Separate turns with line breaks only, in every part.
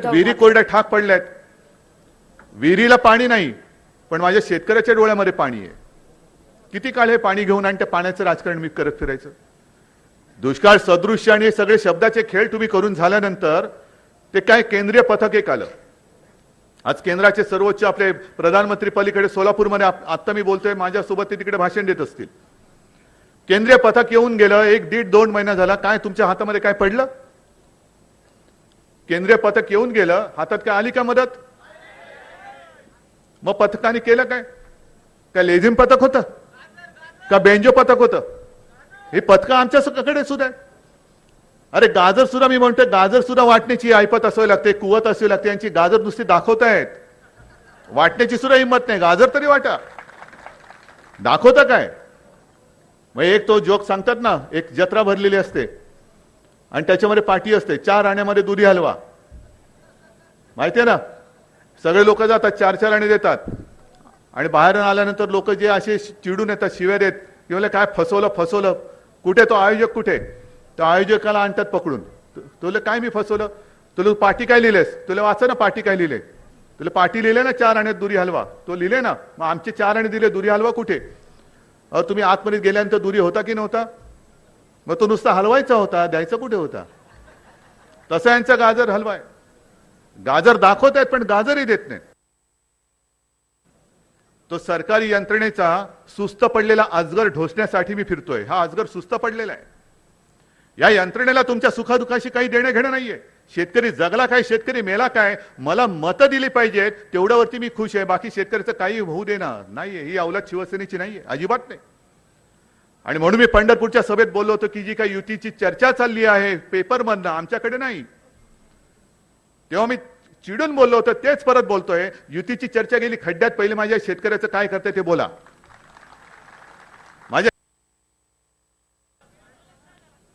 विहिरी कोरड्या ठाक पडल्यात. विहिरीला पाणी नाही पण माझ्या शेतकऱ्याच्या डोळ्यामध्ये पाणी आहे. किती काळ हे पाणी घेऊन आणि त्या पाण्याचं राजकारण मी करत फिरायचं? दुष्काळ सदृश्य आणि हे सगळे शब्दाचे खेळ तुम्ही करून झाल्यानंतर ते काय केंद्रीय पथक एक आलं. आज केंद्राचे सर्वोच्च आपले प्रधानमंत्री पलीकडे सोलापूरमध्ये आत्ता मी बोलतोय माझ्यासोबत ते तिकडे भाषण देत असतील. केंद्रीय पथक येऊन गेलं एक दीड दोन महिना झाला काय तुमच्या हातामध्ये काय पडलं? केंद्रीय पथक येऊन गेलं हातात काय आली का मदत? मग पथकाने केलं काय? काय लेझिम पथक होतं? का बेंजो पथक होतं? हे पथकं आमच्याकडे सुद्धा आहे अरे गाजर सुद्धा मी म्हणतोय गाजर सुद्धा वाटण्याची ऐपत असावी लागते कुवत असावी लागते यांची गाजर नुसती दाखवतायत वाटण्याची सुद्धा हिंमत नाही गाजर तरी वाटा. दाखवता काय? मग एक तो जोक सांगतात ना एक जत्रा भरलेली असते. आणि त्याच्यामध्ये पाठी असते. चार राण्यामध्ये दुधी हलवा. माहितीये ना? सगळे लोक जातात चार चार आणे देतात. आणि बाहेर आल्यानंतर लोक जे असे चिडून येतात शिव्या देत किंवा काय फसवलं फसवलं? कुठे? तो आयोजक कुठे? तो आयोजकाला आणतात पकडून. तुला काय मी फसवलं? तुला पाठी काय लिहिलेस? तुला वाचा ना पाठी काय लिहिले? तुला पाठी लिहिले ना चार आणे दुरी हलवा? तो लिहिले ना? मग आमचे चार आणे दिले दुरी हलवा कुठे? अहो तुम्ही आतमध्ये गेल्यानंतर दुरी होता की नव्हता? मग तो नुसता हलवायचा होता द्यायचा कुठे होता? तसा यांचा गाजर हलवाय. गाजर दाखवत आहेत पण गाजरही देत नाहीत. तो सरकारी यंत्रणेचा सुस्त पडलेला अजगर ढोसण्यासाठी मी फिरतोय. हा अजगर सुस्त पडलेला आहे. या यंत्रणेला तुमच्या सुखादुखाशी काही देणं घेणं नाहीये. शेतकरी जगला काय शेतकरी मेला काय मला मतं दिली पाहिजेत तेवढ्यावरती मी खुश आहे. बाकी शेतकऱ्याचं काही होऊ देणार नाहीये. ही अवलाद शिवसेनेची नाहीये. अजिबात नाही. आणि म्हणून मी पंढरपूरच्या सभेत बोललो होतो की जी काही युतीची चर्चा चालली आहे पेपरमधनं आमच्याकडे नाही. तेव्हा मी चिडून बोललो होतो तेच परत बोलतोय युतीची चर्चा गेली खड्ड्यात पहिले माझ्या शेतकऱ्याचं काय करतंय ते बोला. माझ्या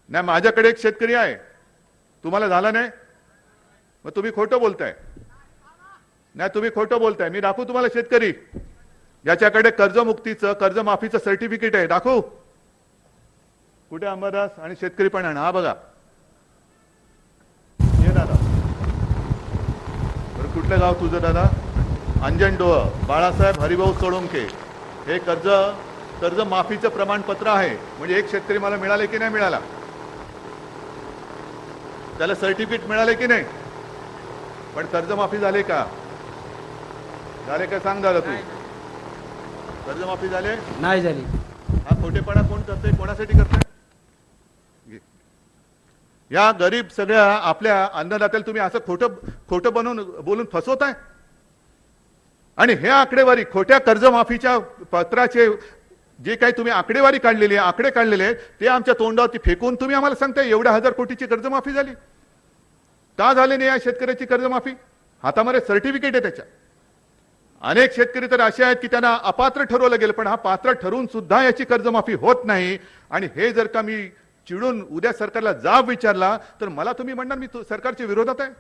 नाही माझ्याकडे एक शेतकरी आहे. तुम्हाला झाला नाही? मग तुम्ही खोटं बोलताय. नाही तुम्ही खोटं बोलताय. मी दाखवू तुम्हाला शेतकरी. ज्याच्याकडे कर्जमुक्तीचं कर्जमाफीचं सर्टिफिकेट आहे. दाखवू? कुठे अंबादास आणि शेतकरी पण आहे ना हा बघा. ये दादा. बरं कुठलं गाव तुझं दादा? अंजनडोह बाळासाहेब हरिभाऊ सोळंके. हे कर्ज कर्ज माफीचं प्रमाणपत्र आहे. म्हणजे एक शेतकरी मला मिळाले की नाही मिळाला? त्याला सर्टिफिकेट मिळाले की नाही? पण कर्जमाफी झाले का? झाले का सांग दादा तू? कर्जमाफी झाले?
नाही झाली.
हा खोटेपणा कोण करतोय? कोणासाठी करतोय. या गरीब सगळ्या आपल्या अन्नदात्याला तुम्ही असं खोटं खोटं बनवून बोलून फसवताय? आणि हे आकडेवारी खोट्या कर्जमाफीच्या पत्राचे जे काही तुम्ही आकडेवारी काढलेली आहे आकडे काढलेले आहेत ते आमच्या तोंडावरती फेकून तुम्ही आम्हाला सांगताय एवढ्या हजार कोटीची कर्जमाफी झाली. का झाली नाही या शेतकऱ्याची कर्जमाफी? हातामध्ये सर्टिफिकेट आहे त्याच्या. अनेक शेतकरी तर असे आहेत की त्यांना अपात्र ठरवलं गेलं पण हा पात्र ठरवून सुद्धा याची कर्जमाफी होत नाही. आणि हे जर का मी चिडून उद्या सरकारला जाब विचारला तर मला तुम्ही म्हणणार मी सरकारच्या विरोधात आहे?